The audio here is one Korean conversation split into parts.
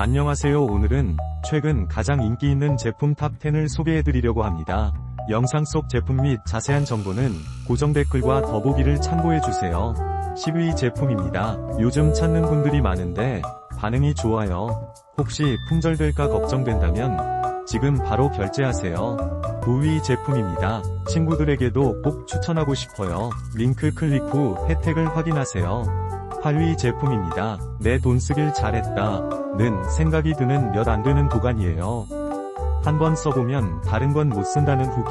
안녕하세요 오늘은 최근 가장 인기 있는 제품 탑10을 소개해드리려고 합니다. 영상 속 제품 및 자세한 정보는 고정 댓글과 더보기를 참고해주세요. 10위 제품입니다. 요즘 찾는 분들이 많은데 반응이 좋아요. 혹시 품절될까 걱정된다면 지금 바로 결제하세요. 9위 제품입니다. 친구들에게도 꼭 추천하고 싶어요. 링크 클릭 후 혜택을 확인하세요. 8위 제품입니다. 내 돈 쓰길 잘했다. 는 생각이 드는 몇 안 되는 도가니예요. 한 번 써보면 다른 건 못 쓴다는 후기.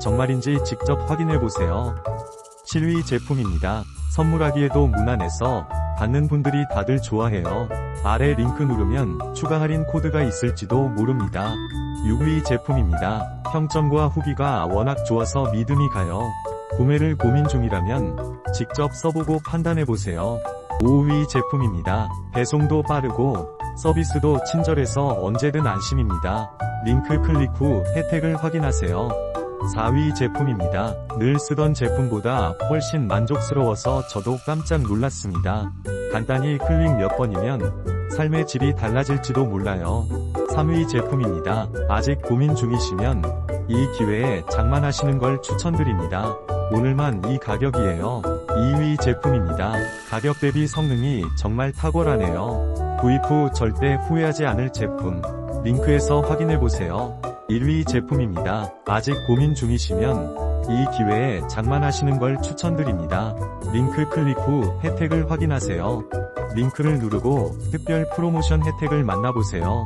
정말인지 직접 확인해보세요. 7위 제품입니다. 선물하기에도 무난해서 받는 분들이 다들 좋아해요. 아래 링크 누르면 추가 할인 코드가 있을지도 모릅니다. 6위 제품입니다. 평점과 후기가 워낙 좋아서 믿음이 가요. 구매를 고민 중이라면 직접 써보고 판단해보세요. 5위 제품입니다. 배송도 빠르고 서비스도 친절해서 언제든 안심입니다. 링크 클릭 후 혜택을 확인하세요. 4위 제품입니다. 늘 쓰던 제품보다 훨씬 만족스러워서 저도 깜짝 놀랐습니다. 간단히 클릭 몇 번이면 삶의 질이 달라질지도 몰라요. 3위 제품입니다. 아직 고민 중이시면 이 기회에 장만하시는 걸 추천드립니다. 오늘만 이 가격이에요. 2위 제품입니다. 가격 대비 성능이 정말 탁월하네요. 구입 후 절대 후회하지 않을 제품. 링크에서 확인해보세요. 1위 제품입니다. 아직 고민 중이시면 이 기회에 장만하시는 걸 추천드립니다. 링크 클릭 후 혜택을 확인하세요. 링크를 누르고 특별 프로모션 혜택을 만나보세요.